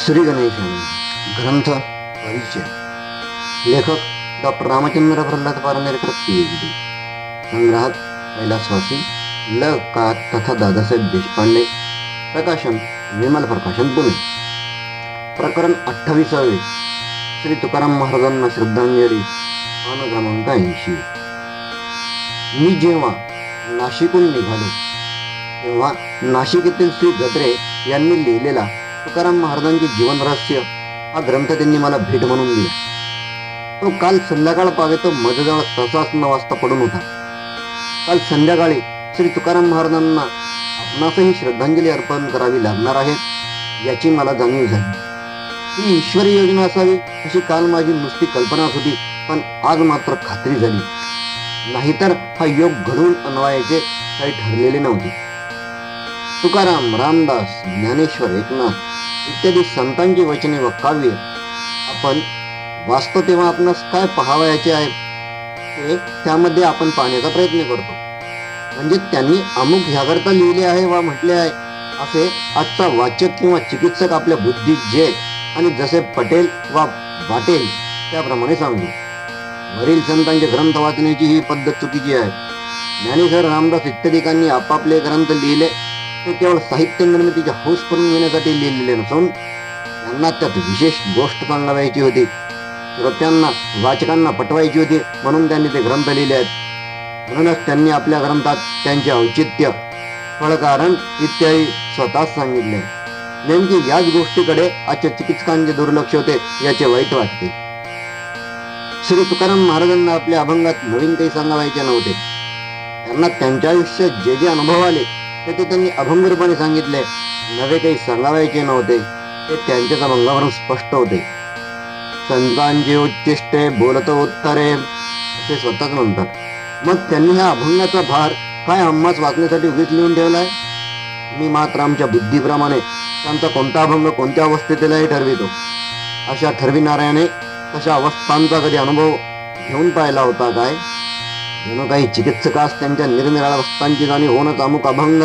श्री गणेशन ग्रंथ परिचय. लेखक doctor Ramchandra Pralhad Parnerkar P H D संग्रहात कैलासवासी ल का तथा दादासाहेब देशपांडे. प्रकाशन विमल प्रकाशन पुणे. प्रकरण अठ्ठावीसावे. श्री तुकाराम महाराजांना श्रद्धांजली. पान क्रमांक ऐंशी. मी जेव्हा नाशिकहून निघालो तेव्हा नाशिक येथील श्री गद्रे यांनी लिहिलेला तुकाराम महाराजांचे जीवन रहस्य हा ग्रंथ त्यांनी मला भेट म्हणून दिला. तो काल संध्याकाळ पावे तो मजजवळ न वाजता पडून होता. काल संध्याकाळी श्री तुकाराम महाराजांना आपणासही श्रद्धांजली अर्पण करावी लागणार आहे याची मला जाणीव झाली. ही ईश्वरी योजना असावी अशी काल माझी नुसती कल्पनाच होती पण आज मात्र खात्री झाली. नाहीतर हा योग घडून आणवायचे काही ठरलेले नव्हते. तुकाराम रामदास ज्ञानेश्वर एकनाथ इत्यादी संतांची वचने व काव्य आपण वाचतो तेव्हा आपणास काय पाहावयाचे आहे ते त्यामध्ये आपण पाहण्याचा प्रयत्न करतो. म्हणजे त्यांनी अमुक ह्याकरता लिहिले आहे वा म्हटले आहे असे आजचा वाचक किंवा चिकित्सक आपल्या बुद्धीत जे आणि जसे पटेल वा वाटेल त्याप्रमाणे सांगतो वरील संतांचे ग्रंथ वाचण्याची ही पद्धत चुकीची आहे. ज्ञानेश्वर रामदास इत्यादिकांनी आपापले ग्रंथ लिहिले ते केवळ साहित्य निर्मितीच्या हौस करून घेण्यासाठी लिहिलेले नसून त्यांना त्यात विशेष गोष्ट सांगावायची होती. श्रोत्यांना वाचकांना पटवायची होती म्हणून त्यांनी ते ग्रंथ लिहिले आहेत. म्हणूनच त्यांनी आपल्या ग्रंथात त्यांचे औचित्य फळकारण इत्यादी स्वतःच सांगितले. नेमकी याच गोष्टीकडे आजच्या चिकित्सकांचे दुर्लक्ष होते याचे वाईट वाटते. श्री तुकाराम महाराजांना आपल्या अभंगात नवीन काही सांगावायचे नव्हते. त्यांना त्यांच्या आयुष्यात जे जे अनुभव आले तर ते त्यांनी अभंग रूपाने सांगितले. नवे काही सांगावायचे नव्हते. ते त्यांच्याच अभंगावरून स्पष्ट होते. संतांचे उच्चिष्टे बोलत उत्तरे असे स्वतःच म्हणतात. मग त्यांनी ह्या अभंगाचा भार काय आम्हाच वाचण्यासाठी उगीच लिहून ठेवलाय? मी मात्र आमच्या बुद्धीप्रमाणे त्यांचा कोणता अभंग कोणत्या अवस्थेतीलाही ठरवितो. अशा ठरविणाऱ्याने तशा अवस्थांचा कधी अनुभव घेऊन पाहिला होता काय? जणू काही चिकित्सकास त्यांच्या निरनिराळ्या वस्तांची जाणीव होणंच अमुक अभंग.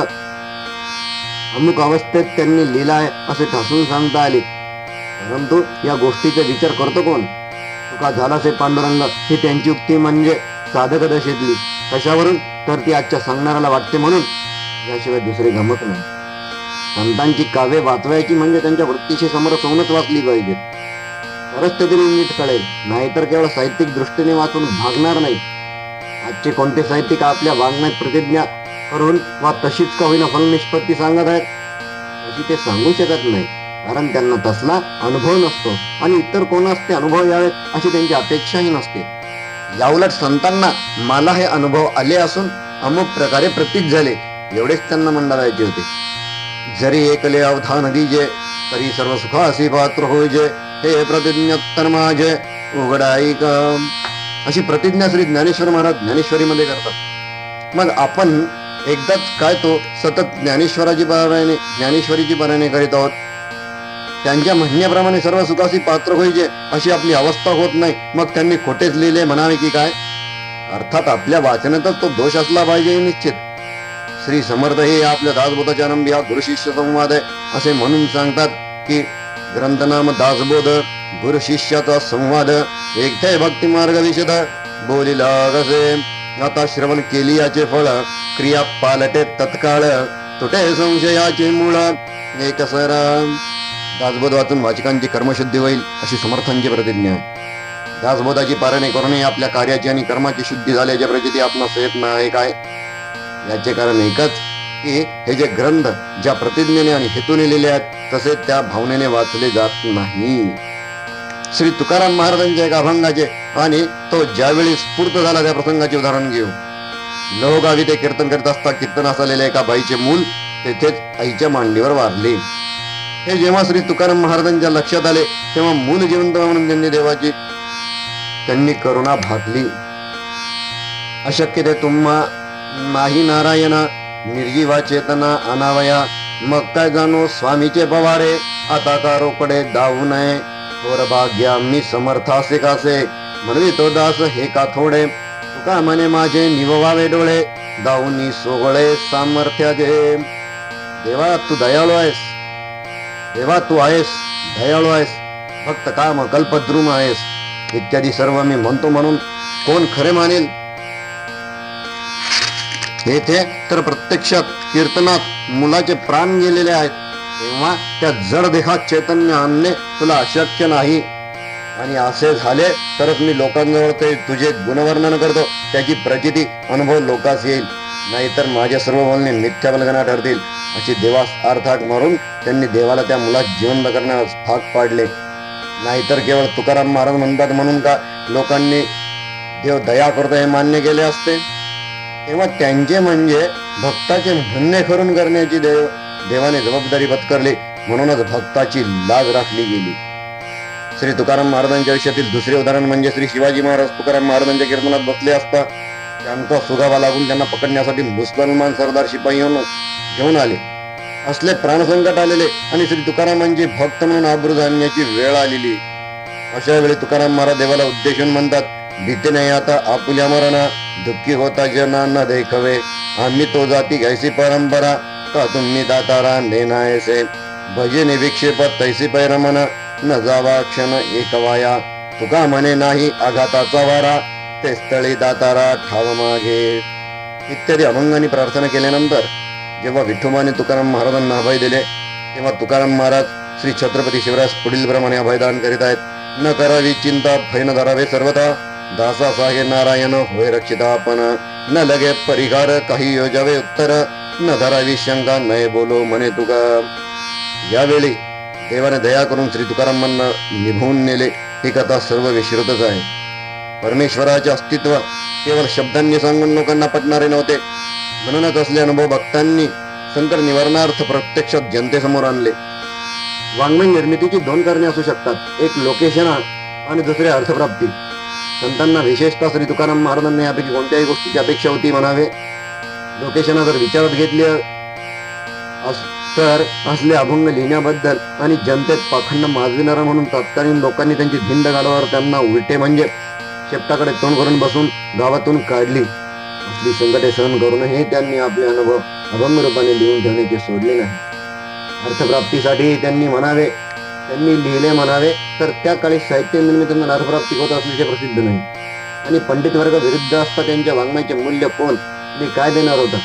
अमुक अवस्थेत त्यांनी लिहिलाय असे ठासून सांगता आले. परंतु या गोष्टीचा विचार करतो कोण? तुका झालासे पांडुरंग ही त्यांची युक्ती म्हणजे साधक दशेतली कशावरून? तर ती आजच्या सांगणाऱ्याला वाटते म्हणून. याशिवाय दुसरे गमक नाही. संतांची काव्य वाचवायची म्हणजे त्यांच्या वृत्तीशी समरस होऊनच वाचली पाहिजे तरच ते नीट कळेल. नाहीतर केवळ साहित्यिक दृष्टीने वाचून भागणार नाही. आजचे कोणते साहित्यिक आपल्या वाङ्मयात प्रतिज्ञा करून वा तशीच का होईना फल निष्पत्ती सांगत आहेत? तशी ते सांगू शकत नाही. कारण त्यांना तसला अनुभव नसतो आणि इतर कोणास ते अनुभव यावेत अशी त्यांची अपेक्षाही नसते. याउलट संतांना मला हे अनुभव आले असून अमुक प्रकारे प्रतीत झाले एवढेच त्यांना मंडळायचे होते. जरी एकले अवधान दीजे तरी सर्व सुखासी पात्र होईजे हे प्रतिज्ञोत्तर माझे उघडाईक अशी प्रतिज्ञा श्री ज्ञानेश्वर महाराज ज्ञानेश्वरीमध्ये करतात. मग आपण एकदाच काय तो सतत ज्ञानेश्वराची पराने ज्ञानेश्वरीची पराने करीत आहोत. त्यांच्या म्हणण्याप्रमाणे सर्व सुखासी पात्र होईचे अशी आपली अवस्था होत नाही. मग त्यांनी खोटेच लिहिले म्हणावे की काय? अर्थात आपल्या वाचनातच तो दोष असला पाहिजे निश्चित. श्री समर्थ हे आपल्या दासबोधाच्या आरंभी हा गुरुशिष्य संवाद आहे. असे म्हणून सांगतात की ग्रंथनाम दासबोध गुरु शिष्याचा संवाद एकथे भक्ती मार्ग विशद बोलिला कसे आता श्रवण केली याचे फळ क्रिया पालटे तत्काळ तुटे संशयाचे मूळ. एक सर दासबोध वाचून वाचकांची कर्मशुद्धी होईल अशी समर्थांची प्रतिज्ञा. आहे दासबोधाची पारणे करूनही आपल्या कार्याची आणि कर्माची शुद्धी झाल्याच्या प्रचिती आपणास येत नाही काय? याचे कारण एकच की हे जे ग्रंथ ज्या प्रतिज्ञेने आणि हेतूने लिहिले आहेत तसे त्या भावनेने वाचले जात नाही. श्री तुकाराम महाराजांच्या एका अभंगाचे आणि तो ज्यावेळी स्फूर्त झाला त्या प्रसंगाचे उदाहरण घेऊ. नवगावी ते कीर्तन करत असता कीर्तनास आलेल्या एका बाईचे मूल तेथेच आईच्या मांडीवर वारले. हे जेव्हा श्री तुकाराम महाराजांच्या लक्षात आले तेव्हा मूल जिवंत म्हणून त्यांनी देवाची त्यांनी करुणा भागली. अशक्य ते तुम्हा नाही नारायणा निर्जीवा चेतना अनावया मग काय जाणो स्वामीचे पवारे आता का रोकडे दावू नये. थोर मी समर्थासे कासे. म्हणवी दास हे का थोडे? तुका मने माझे निववावे डोळे. दाऊनी सोगळे सामर्थ्याचे. देवा तू दयाळू आहेस. देवा तू आहेस. दयाळू आहेस. फक्त काम कल्पद्रुम आहेस. इत्यादी सर्व मी म्हणतो म्हणून कोण खरे मानेल? येथे तर प्रत्यक्षात कीर्तनात मुलाचे प्राण गेलेले आहेत. तेव्हा त्या जड देहात चैतन्य आणणे तुला अशक्य नाही. आणि असे झाले तरच मी लोकांजवळ ते तुझे गुणवर्णन करतो. त्याची प्रचिती अनुभव लोकास येईल. नाहीतर माझ्या सर्व बोलणे मिथ्या बलगना ठरतील. अशी देवास अर्थाक मारून त्यांनी देवाला त्या मुलात जिवंत करण्यास भाग पाडले. नाहीतर केवळ तुकाराम महाराज म्हणतात म्हणून का लोकांनी देव दया करतो हे मान्य केले असते? तेव्हा त्यांचे म्हणजे भक्ताचे म्हणणे करून करण्याची देव देवाने जबाबदारी पत्करली म्हणूनच भक्ताची लाज राखली गेली. श्री तुकाराम महाराजांच्या आयुष्यातील दुसरे उदाहरण म्हणजे श्री शिवाजी महाराज तुकाराम महाराजांच्या कीर्तनात बसले असता त्यांचा सुगावा लागून त्यांना पकडण्यासाठी मुसलमान सरदार शिपाई येऊन घेऊन आले. असले प्राणसंकट आलेले आणि श्री तुकारामांची भक्त म्हणून आबरू जाणण्याची वेळ आलेली. अशा वेळी तुकाराम महाराज देवाला उद्देशून म्हणतात भीती नाही आता आपुल्या मरणा दुःखी होता जना न देखवे. आम्ही तो जाती घ्यायची परंपरा का तुम्ही दातारा नेनायसे भजे विक्षेपात तैसी पैरमन न जावा क्षण एकवाया तुका म्हणे नाही आघाताचा वारा ते स्थळी दातारा ठाव मागे. इत्यादी अभंगाने प्रार्थना केल्यानंतर जेव्हा विठुमाने तुकाराम महाराजांना अभय दिले तेव्हा तुकाराम महाराज श्री छत्रपती शिवराज पुढील प्रमाणे अभयदान करीत आहेत. न करावी चिंता फैन धरावे सर्वथा. दासा साहे नारायण होय रक्षिता आपण न लगे परिहार काही योजावे उत्तर न धरावी शंका नये बोलो म्हणे तुका यावेळी देवाने दया करून श्री तुकारामांना निभवून नेले ही कथा सर्व विश्रुतच आहे परमेश्वराचे अस्तित्व केवळ शब्दांनी सांगून लोकांना पटणारे नव्हते म्हणूनच असले अनुभव भक्तांनी संकट निवारणार्थ प्रत्यक्षात जनतेसमोर आणले वाङ्मय निर्मितीची दोन कारणे असू शकतात एक लोकेशना आणि दुसरे अर्थप्राप्ती संतांना विशेषतः श्री तुकाराम महाराजांना यापैकी कोणत्याही गोष्टीची अपेक्षा होती म्हणावे? लोकेशन जर विचारात घेतली अस- तर असले अभंग लिहिण्याबद्दल आणि जनतेत पाखंड माजविणारा म्हणून तत्कालीन लोकांनी त्यांची धिंड गाडावर त्यांना उलटे म्हणजे शेपटाकडे तोंड करून बसून गावातून काढली. असली संकटे सहन करूनही त्यांनी आपले अनुभव अभंग रूपाने लिहून ठेवण्याचे सोडले नाही. अर्थप्राप्तीसाठी त्यांनी म्हणावे त्यांनी लिहिले म्हणावे तर त्या काळी साहित्य निर्मितीतून अर्थप्राप्ती होत असल्याचे प्रसिद्ध नाही. आणि पंडित वर्ग विरुद्ध असता त्यांच्या वाङ्मयाचे मूल्य कोण? आणि काय देणार होता?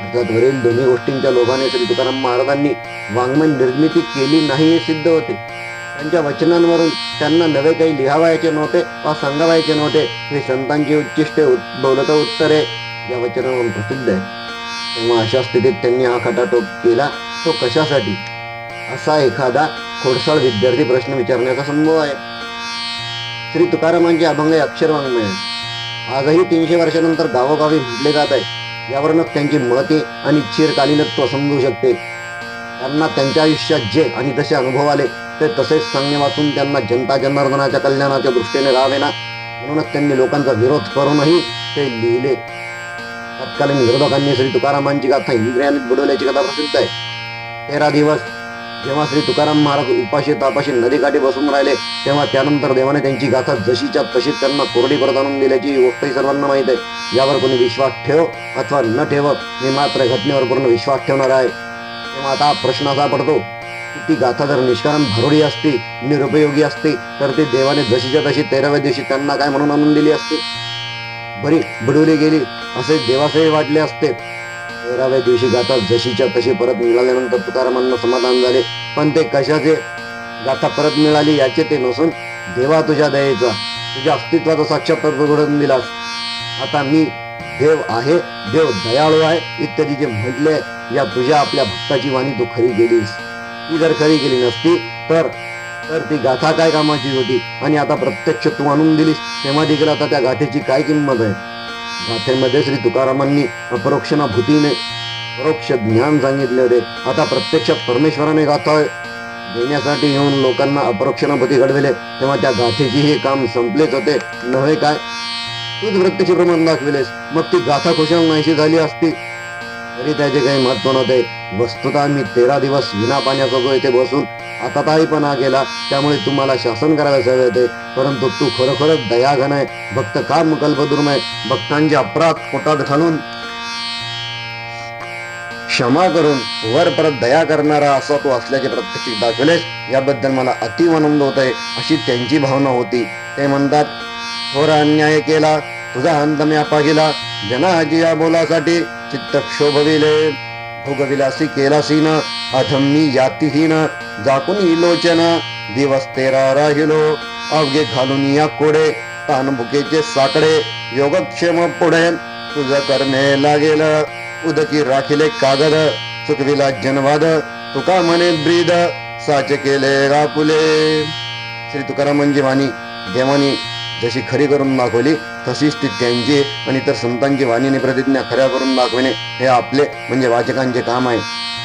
अर्थात वरील दोन्ही गोष्टींच्या लोभाने श्री तुकाराम महाराजांनी वाङ्मय निर्मिती केली नाही हे सिद्ध होते. त्यांच्या वचनांवरून त्यांना नवे काही लिहावायचे नव्हते वा सांगावायचे नव्हते. हे संतांची उच्चिष्टे उत- उत्तरे या वचनावरून प्रसिद्ध आहे तेव्हा अशा स्थितीत त्यांनी हा खटाटोप केला तो कशासाठी? असा एखादा खोडसाळ विद्यार्थी प्रश्न विचारण्याचा संभव आहे. श्री तुकारामांचे अभंग हे अक्षरवाङ्मय आहे. आजही तीनशे वर्षानंतर गावोगावी म्हटले जात आहे. यावरूनच त्यांची मळते आणि चिरकालीनत्व समजू शकते. त्यांना त्यांच्या आयुष्यात जे आणि जसे अनुभव आले ते तसेच सांगणे वाचून त्यांना जनता जनार्दनाच्या कल्याणाच्या दृष्टीने राहावे ना? म्हणूनच त्यांनी लोकांचा विरोध करूनही ते लिहिले. तत्कालीन विरोधकांनी श्री तुकारामांची गाथा इंद्रियाने बुडवल्याची कथा प्रसिद्ध आहे. तेरा दिवस जेव्हा श्री तुकाराम महाराज उपाशी तापाशी नदीकाठी बसून राहिले तेव्हा त्यानंतर देवाने त्यांची गाथा जशीच्या तशीच त्यांना कोरडी परत आणून दिल्याची गोष्टही सर्वांना माहीत आहे. यावर कोणी विश्वास ठेव अथवा न ठेव मी मात्र घटनेवर पूर्ण विश्वास ठेवणार आहे. तेव्हा आता प्रश्न असा पडतो की ती गाथा जर निष्कारण भरोडी असती निरुपयोगी असती तर ती देवाने जशीच्या तशी तेराव्या दिवशी त्यांना काय म्हणून आणून दिली असती? बरी बुडवली गेली असे देवासही वाटले असते. तेराव्या दिवशी गाथा जशीच्या तशी परत मिळाल्यानंतर तुकारामांना समाधान झाले. पण ते कशाचे गाथा परत मिळाली याचे ते नसून देवा तुझ्या दयेचा तुझ्या अस्तित्वाचा साक्षात्कार घडवून दिलास. आता मी देव आहे देव दयाळू आहे इत्यादी जे म्हटले या तुझ्या आपल्या भक्ताची वाणी तू खरी गेलीस ती जर खरी गेली नसती तर तर ती गाथा काय कामाची होती? आणि आता प्रत्यक्ष तू आणून दिलीस तेव्हा देखील आता त्या गाथेची काय किंमत आहे? गाथेमध्ये श्री तुकारामांनी अपरोक्षणाभूतीने परोक्ष ज्ञान सांगितले होते. आता प्रत्यक्ष परमेश्वराने गाथाय देण्यासाठी येऊन लोकांना अपरोक्षणाभूती घडविले. तेव्हा त्या गाथेची हे काम संपलेच होते. नव्हे काय? तूच प्रत्यक्ष प्रमाण दाखविलेस. मग ती गाथा खुशाल नाहीशी झाली असती. तरी त्याचे काही महत्त्व नव्हते. वस्तुतः मी तेरा दिवस विना पाण्याचा जो येथे बसून आताताईपणा केला. त्यामुळे तुम्हाला शासन करायला हवे होते. परंतु तू खरोखरच दयाघन आहे. भक्त काम कल्पदुर्मय भक्तांचे अपराध पोटात घालून क्षमा करून वर परत दया करणारा असा तो असल्याचे प्रत्यक्ष दाखवलेस याबद्दल मला अतिव आनंद होत आहे अशी त्यांची भावना होती. ते म्हणतात थोर अन्याय केला तुझा अंत मी गेला. जनाजी या बोलासाठी चित्त क्षोभविले भोगविलासी केलासीन न अधम्मी यातीहीन जाकुनी लोचन दिवस तेरा राहिलो अवघे घालून या कोडे तानभुकेचे साकडे योगक्षेम पुढे तुझ करणे लागेल उदकी राखिले कागद चुकविला जनवाद तुका म्हणे ब्रीद साच केले गापुले श्री तुकारामांची वाणी देवानी जशी खरी करून दाखवली तशीच ती त्यांची आणि इतर संतांची वाणीने प्रतिज्ञा खऱ्या करून दाखविणे हे आपले म्हणजे वाचकांचे काम आहे.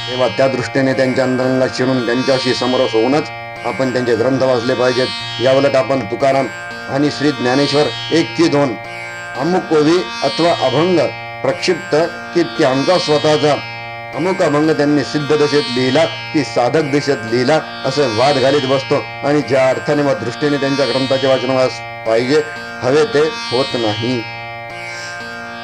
तेव्हा त्या दृष्टीने त्यांच्या अंतरंगात शिरून त्यांच्याशी समरस होऊनच आपण त्यांचे ग्रंथ वाचले पाहिजेत. याउलट आपण तुकाराम आणि श्री ज्ञानेश्वर एक की दोन अमुक कवी अथवा अभंग प्रक्षिप्त की त्यांचा स्वतःचा. अमुक अभंग त्यांनी सिद्ध दशेत लिहिला की साधक दिशेत लिहिला असे वाद घालीत बसतो आणि ज्या अर्थाने व दृष्टीने त्यांच्या ग्रंथाचे वाचन वाच पाहिजे. हवे ते होत नाही.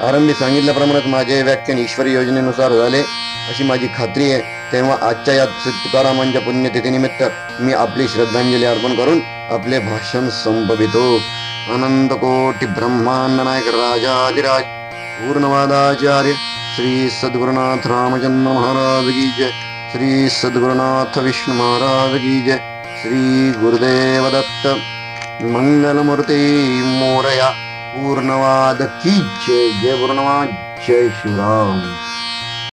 आरंभी सांगितल्याप्रमाणे माझे व्याख्यान ईश्वरी योजनेनुसार झाले. अशी माझी खात्री आहे. तेव्हा आजच्या या तुकारामांच्या पुण्यतिथीनिमित्त मी आपली श्रद्धांजली अर्पण करून आपले भाषण संपवितो. आनंद कोटी ब्रह्मांड नायक राजाधिराज. पूर्णवादाचार्य श्री सद्गुरुनाथ रामचंद्र महाराज की जय. श्री सद्गुरुनाथ विष्णु महाराज की जय. श्री गुरुदेव दत्त. मंगलमूर्ती मोरया पूर्णवाद की जय जय पूर्णवा जय शिवराम